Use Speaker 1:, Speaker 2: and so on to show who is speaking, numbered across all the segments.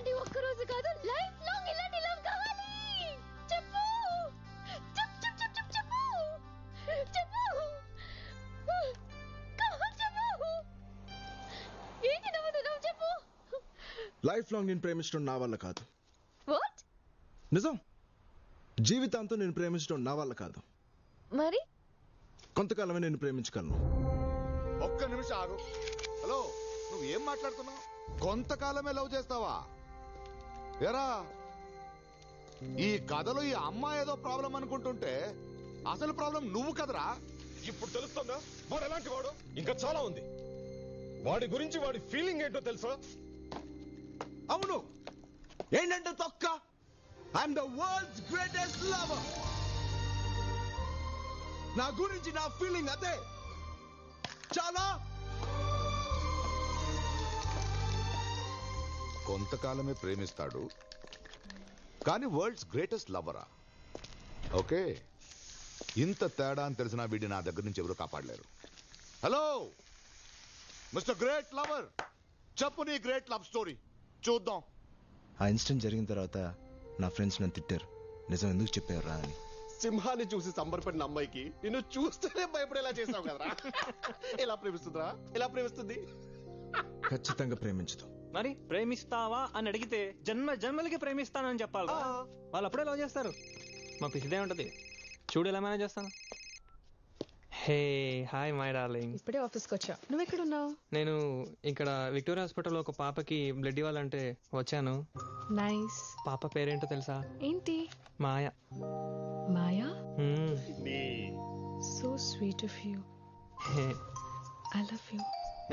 Speaker 1: ఇలాంటి ఒక్క రోజు కాదు లైఫ్ లాంగ్ ఇలాంటి లవ్ కావాలి. చెప్పు. చెప్పు చెప్పు చెప్పు చెప్పు. చెప్పు. on, చెప్పు. ఏంటి నవ్వుతున్నావు చెప్పు.
Speaker 2: లైఫ్ లాంగ్ నేను ప్రేమించడం నా వల్ల కాదు.
Speaker 1: వాట్
Speaker 2: నిజం. జీవితాంతం నేను ప్రేమించడం నా వల్ల కాదు.
Speaker 1: మరి?
Speaker 2: కొంతకాలమే నేను ప్రేమించగలను.
Speaker 3: ఒక్క నిమిషం ఆగు. హలో నువ్వు ఏం మాట్లాడుతున్నావు? కొంతకాలమే లవ్ చేస్తావా? ఎరా ఈ కథలో ఈ అమ్మాయి ఏదో ప్రాబ్లం అనుకుంటుంటే అసలు ప్రాబ్లం నువ్వు కదరా?
Speaker 4: ఇప్పుడు తెలుస్తుందా? వాడు ఎలాంటి వాడు? ఇంకా చాలా ఉంది. వాడి గురించి వాడి ఫీలింగ్ ఏంటో తెలుసా?
Speaker 2: అవును. ఏంటంటే తొక్క? I'm the world's greatest lover నా గురించి నా ఫీలింగ్ అదే. చాలా
Speaker 3: కొంతకాలమే ప్రేమిస్తాడు. కానీ వరల్డ్స్ గ్రేటెస్ట్ లవరా ఓకే. ఇంత తేడా అని తెలిసిన వీడి నా దగ్గర నుంచి ఎవరు కాపాడలేరు. హలో! Mister great lover! చెప్పు నీ గ్రేట్ లవ్ స్టోరీ. చూద్దాం.
Speaker 2: ఆ ఇన్సిడెంట్ జరిగిన తర్వాత నా ఫ్రెండ్స్ నన్ను తిట్టారు. నిజం ఎందుకు చెప్పారా అని.
Speaker 5: సింహాన్ని చూసి సంబరపడిన అమ్మాయికి నిన్ను చూస్తేనే భయపడేలా చేసావు కదరా. ఎలా ప్రేమిస్తుందిరా? ఎలా ప్రేమిస్తుంది?
Speaker 2: ఖచ్చితంగా ప్రేమించదు.
Speaker 6: మరి ప్రేమిస్తావా అని అడిగితే జన్మ జన్మలకి ప్రేమిస్తానని చెప్పాలి వాళ్ళు అప్పుడే లవ్ చేస్తారు. మా పిసిదే ఉంటది. చూడు ఎలా మేనేజ్ చేస్తాను. Hey hi my darling.
Speaker 7: ఇప్పుడే ఆఫీస్కి వచ్చా. నువ్వు ఎక్కడ ఉన్నావు?
Speaker 6: నేను ఇక్కడ విక్టోరియా హాస్పిటల్లో ఒక పాపకి బ్లడ్ ఇవ్వాలంటే వచ్చాను.
Speaker 7: నైస్.
Speaker 6: పాప పేరేంటో తెలుసా?
Speaker 7: ఏంటి?
Speaker 6: Maya.
Speaker 7: Maya. So sweet of you
Speaker 6: hey.
Speaker 7: I love you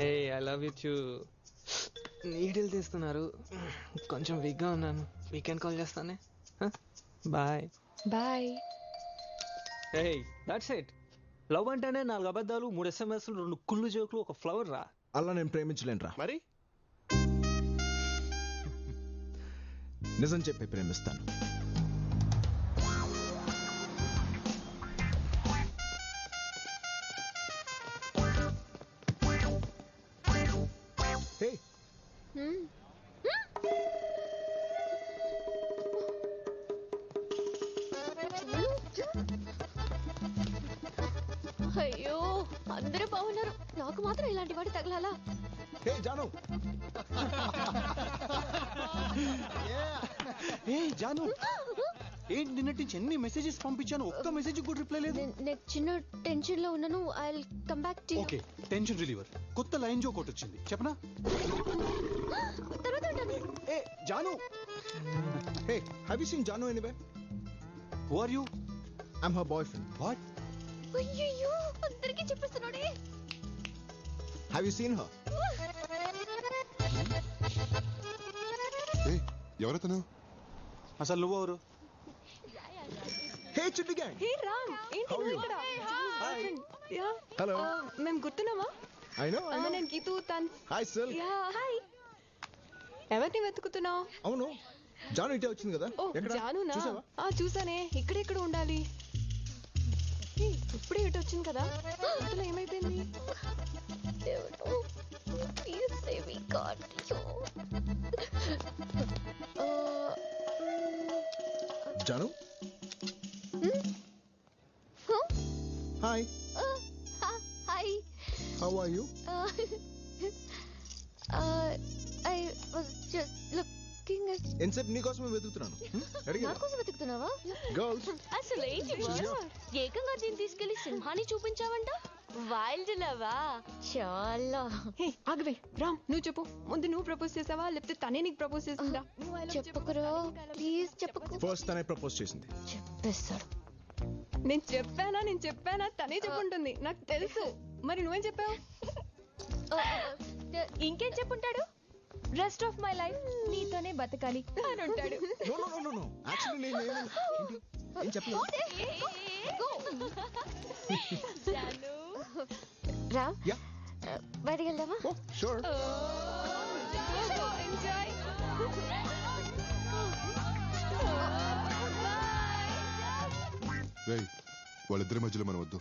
Speaker 6: A I love you చూ నీడిల్ తీస్తున్నారు. కొంచెం వీక్గా ఉన్నాను. వీకెండ్ కాల్ చేస్తానే? Bye
Speaker 7: bye
Speaker 6: hey that's it love అంటేనే నాలుగు అబద్ధాలు మూడు ఎస్ఎంఎస్లు రెండు కుళ్ళు జోకులు ఒక ఫ్లవర్ రా.
Speaker 2: అలా నేను ప్రేమించలేనురా.
Speaker 5: మరి?
Speaker 2: నిజం చెప్పి ప్రేమిస్తాను.
Speaker 1: అయ్యో అందరూ బాగున్నారు. నాకు మాత్రం ఇలాంటి వాడి తగలాలా?
Speaker 2: హే జాను.
Speaker 5: ఏ జాను. ఏంటి నిన్నటి నుంచి ఎన్ని మెసేజెస్ పంపించాను? ఒక్క మెసేజ్ కూడా రిప్లై లేదు.
Speaker 1: నేను నేను చిన్న టెన్షన్లో ఉన్నాను. I come back to
Speaker 5: okay tension reliever కొత్త లైన్ జో ఒకటి వచ్చింది. చెప్పనా?
Speaker 1: తర్వాత ఉంటాను.
Speaker 5: ఏ Janu.
Speaker 2: Hey have you seen Janu anyway
Speaker 5: who are you
Speaker 2: I'm her boyfriend
Speaker 5: what
Speaker 1: అయ్యయ్యో అందరికీ చెప్పేస్తున్నాడే.
Speaker 2: హ్యావ్ యూ సీన్ హర్
Speaker 3: ఎవరతను?
Speaker 5: అసలు నువ్వు ఎవరు?
Speaker 2: హే చిట్టి గ్యాంగ్
Speaker 7: హే రామ్ ఏంటి
Speaker 2: How are
Speaker 7: నువ్వు
Speaker 2: you?
Speaker 7: ఇక్కడ? యా
Speaker 2: హలో
Speaker 7: మేము గుర్తున్నామా?
Speaker 2: ఐ నో
Speaker 7: నేను గీతూ తన్.
Speaker 2: హాయ్ సెల్
Speaker 7: యా హాయ్ ఎవరిని వెతుకుతున్నావు?
Speaker 2: అవును. జాను ఇటే వచ్చింది కదా.
Speaker 7: ఓ
Speaker 2: ఎక్కడ?
Speaker 7: జానునా?
Speaker 2: చూసావా?
Speaker 7: ఆ చూసానే ఇక్కడెక్కడ ఉండాలి? ఇప్పుడే ఇటు వచ్చింది కదా. అసలు ఏమైపోయింది?
Speaker 1: దేవుడు please save me God
Speaker 2: Janu? Hi.
Speaker 1: Hi.
Speaker 2: How are you
Speaker 1: I
Speaker 2: ఎంతసేపు నీకోసమే వెతుకుతున్నాను? అడిగా
Speaker 1: నా కోసం వెతుకుతున్నావా?
Speaker 2: గర్ల్స్
Speaker 1: అసలు ఏంటి boss? ఏకంగా దీన్ని తీసుకెళ్ళి సింహాన్ని చూపించావంట? వైల్డ్ లవా చాలా.
Speaker 7: హే ఆగవే. రామ్ నువ్వు చెప్పు. ముందు నువ్వు ప్రపోజ్ చేసావా? లేకపోతే తనే నీకు ప్రపోజ్ చేసిందా.
Speaker 1: చెప్పుకురా ప్లీజ్ చెప్పకు
Speaker 2: ఫస్ట్ తనే ప్రపోజ్ చేసింది.
Speaker 1: చెప్పేస్తాడు.
Speaker 7: నేను చెప్పానా? నేను చెప్పానా? తనే చెప్పుంటుంది. నాకు తెలుసు. మరి నువ్వేం చెప్పావు?
Speaker 1: ఇంకేం చెప్పుంటాడు? రెస్ట్ ఆఫ్ మై లైఫ్ నీతోనే బతకాలి అని ఉంటాడు.
Speaker 2: No no no no no actually నేను ఏమీ- ఏంటి? ఏం చెప్పలేదు?
Speaker 1: రామ్
Speaker 2: యా.
Speaker 1: బయటికి వెళ్దామా?
Speaker 2: ఓ షూర్
Speaker 7: ఎంజాయ్
Speaker 8: రేయ్ వాళ్ళిద్దరి మధ్యలో మనం వద్దు.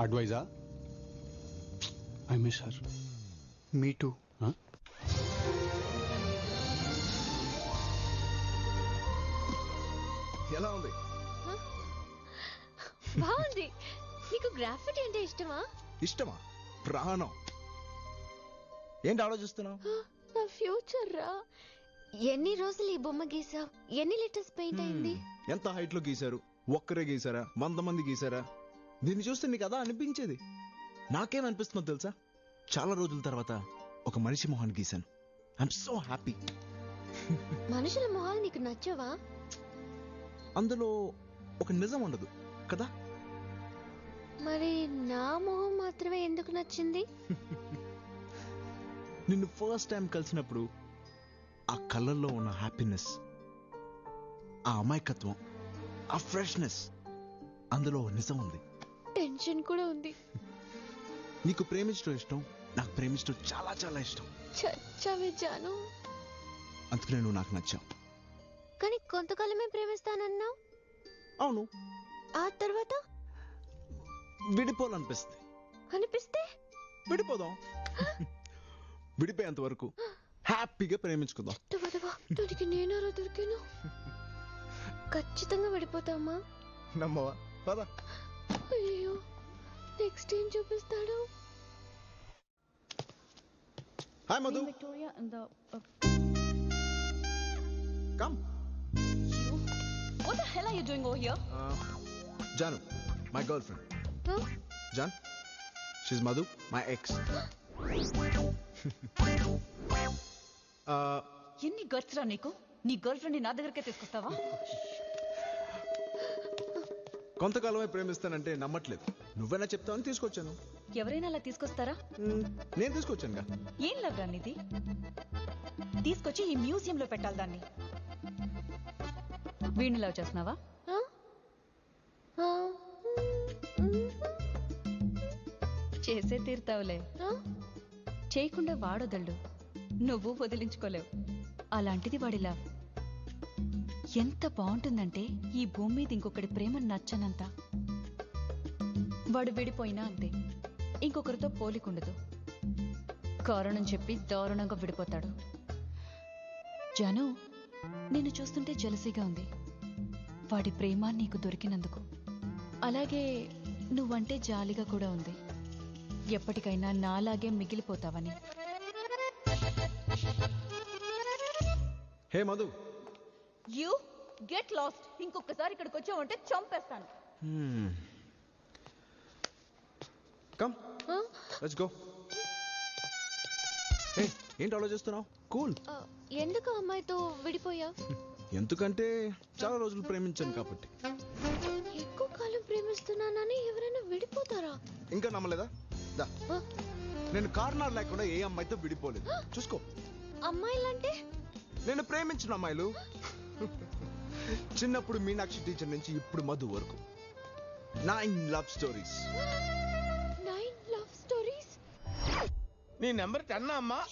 Speaker 5: అడ్వైజా I miss her me too
Speaker 2: ఎలా ఉంది?
Speaker 1: బాగుంది. నీకు గ్రాఫిటీ అంటే ఇష్టమా?
Speaker 2: ఇష్టమా? ప్రాణం. ఏంటి ఆలోచిస్తున్నావు?
Speaker 1: నా ఫ్యూచర్ రా. ఎన్ని రోజులు ఈ బొమ్మ గీసావు? ఎన్ని లీటర్స్ పెయింట్ అయింది?
Speaker 2: ఎంత హైట్లో గీశారు? ఒక్కరే గీసారా వంద మంది గీసారా దీన్ని చూస్తే నీకు అదా అనిపించేది? నాకేమనిపిస్తుందో తెలుసా? చాలా రోజుల తర్వాత ఒక మనిషి మొహాన్ని గీశాను. ఐఎమ్ సో హ్యాపీ
Speaker 1: మనుషుల మొహాలు నీకు నచ్చవా?
Speaker 2: అందులో ఒక నిజం ఉండదు కదా?
Speaker 1: మరి నా మొహం మాత్రమే ఎందుకు నచ్చింది?
Speaker 2: నిన్ను ఫస్ట్ టైం కలిసినప్పుడు ఆ కళ్ళల్లో ఉన్న హ్యాపీనెస్ ఆ అమాయకత్వం ఆ ఫ్రెష్నెస్ అందులో నిజం ఉంది.
Speaker 1: టెన్షన్ కూడా ఉంది.
Speaker 2: నీకు ప్రేమించడం ఇష్టం నాకు ప్రేమించడం చాలా చాలా ఇష్టం.
Speaker 1: చచ్చావే జాను
Speaker 2: అందుకనే నువ్వు నాకు నచ్చావు.
Speaker 1: కానీ కొంతకాలమే ప్రేమిస్తానన్నావు.
Speaker 2: అవును.
Speaker 1: ఆ తర్వాత?
Speaker 2: విడిపోవాలనిపిస్తుంది.
Speaker 1: అనిపిస్తే?
Speaker 2: విడిపోదాం. విడిపోయేంత వరకు హ్యాపీగా ప్రేమించుకుందాం.
Speaker 1: దానికి నేనారా దొరికాను? ఖచ్చితంగా పడిపోతామా
Speaker 2: నమ్మవా? పద.
Speaker 1: అయ్యో నెక్స్ట్ ఏం చూపిస్తాడు?
Speaker 2: Hi Madhu.
Speaker 8: The. Uh,
Speaker 2: come.
Speaker 8: Are you doing over here?
Speaker 2: Janu my girlfriend Jaan she's Madhu my ex
Speaker 8: ఎన్ని గట్స్ రా నీకు? నీ గర్ల్ ఫ్రెండ్ నా దగ్గరకే తీసుకొస్తావా?
Speaker 2: కొంతకాలమే ప్రేమిస్తానంటే నమ్మట్లేదు. నువ్వైనా చెప్తావని తీసుకొచ్చాను.
Speaker 8: ఎవరైనా అలా తీసుకొస్తారా?
Speaker 2: నేను తీసుకొచ్చానుగా.
Speaker 8: ఏం లవ్ నీది? తీసుకొచ్చి ఈ మ్యూజియం లో పెట్టాలి దాన్ని. వీణ్ణి లవ్ చేస్తున్నావా? చేసే తీరుతావులే. చేయకుండా వాడొదళ్ళు. నువ్వు వదిలించుకోలేవు. అలాంటిది వాడిలా. ఎంత బాగుంటుందంటే ఈ భూమి మీద ఇంకొకటి ప్రేమ నచ్చనంత. వాడు విడిపోయినా అంతే. ఇంకొకరితో పోలికుండదు. కారణం చెప్పి దారుణంగా విడిపోతాడు. జను నిన్ను చూస్తుంటే జలసీగా ఉంది. వాడి ప్రేమ నీకు దొరికినందుకు. అలాగే నువ్వంటే జాలిగా కూడా ఉంది. ఎప్పటికైనా నాలాగే మిగిలిపోతావని.
Speaker 2: Hey Madhu.
Speaker 8: You get lost. ఇంకొకసారి ఇక్కడికి వచ్చావంటే చంపేస్తాను.
Speaker 2: కమ్. లెట్స్ గో హే ఏంటి ఆలోచిస్తున్నావు? కూల్.
Speaker 1: ఎందుకు అమ్మాయితో విడిపోయా?
Speaker 2: ఎందుకంటే చాలా రోజులు ప్రేమించాను కాబట్టి.
Speaker 1: ఎక్కువ కాలం ప్రేమిస్తున్నానని ఎవరైనా విడిపోతారా?
Speaker 2: ఇంకా నమ్మలేదా? దా. నేను కారణాలు లేకుండా ఏ అమ్మాయితో విడిపోలేదు. చూసుకో.
Speaker 1: అమ్మాయిలంటే?
Speaker 2: నేను ప్రేమించిన అమ్మాయిలు. చిన్నప్పుడు మీనాక్షి టీచర్ నుంచి ఇప్పుడు మధు వరకు. Nine love stories
Speaker 1: nine love stories
Speaker 9: నీ నెంబర్ టెన్ అమ్మా.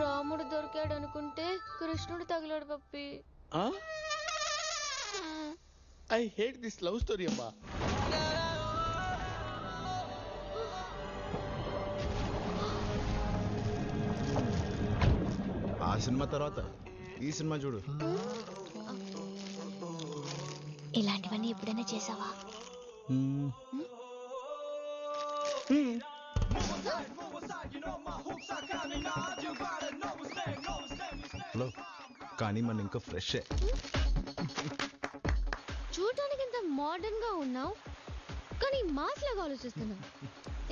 Speaker 1: రాముడు దొరికాడు అనుకుంటే కృష్ణుడు తగిలాడు పప్పి.
Speaker 9: I hate this love story అమ్మా
Speaker 2: ఆ సినిమా తర్వాత ఈ సినిమా చూడు.
Speaker 1: ఇలాంటివన్నీ ఎప్పుడైనా చేసావా.
Speaker 2: హలో కానీ మన ఇంకా ఫ్రెష్.
Speaker 1: చూడటానికి ఇంత మోడర్న్గా ఉన్నావు? కానీ మాస్ లాగా ఆలోచిస్తున్నావు.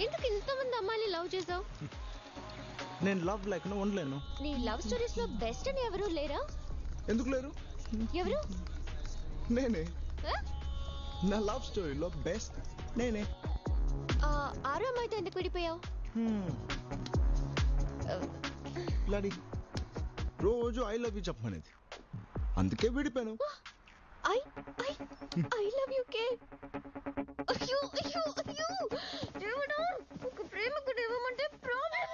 Speaker 1: ఎందుకు ఇంతమంది అమ్మాయిని లవ్ చేసావు?
Speaker 2: నేను లవ్ లేకుండా ఉండలేను.
Speaker 1: నీ లవ్ స్టోరీస్లో బెస్ట్ అని ఎవరు లేరా?
Speaker 2: ఎందుకు లేరు?
Speaker 1: ఎవరు?
Speaker 2: నేనే? నా లవ్ స్టోరీలో బెస్ట్ నేనే.
Speaker 1: ఆ, ఆరో అమ్మాయితో ఎందుకు విడిపోయావు?
Speaker 2: రోజు ఐ లవ్ యూ చెప్పమనేది. అందుకే విడిపోయాను.
Speaker 1: I I I love you కే అయ్యో అయ్యో అయ్యో. దేవుడా ఒక ప్రేమకుడు ఇవ్వమంటే ప్రాబ్లం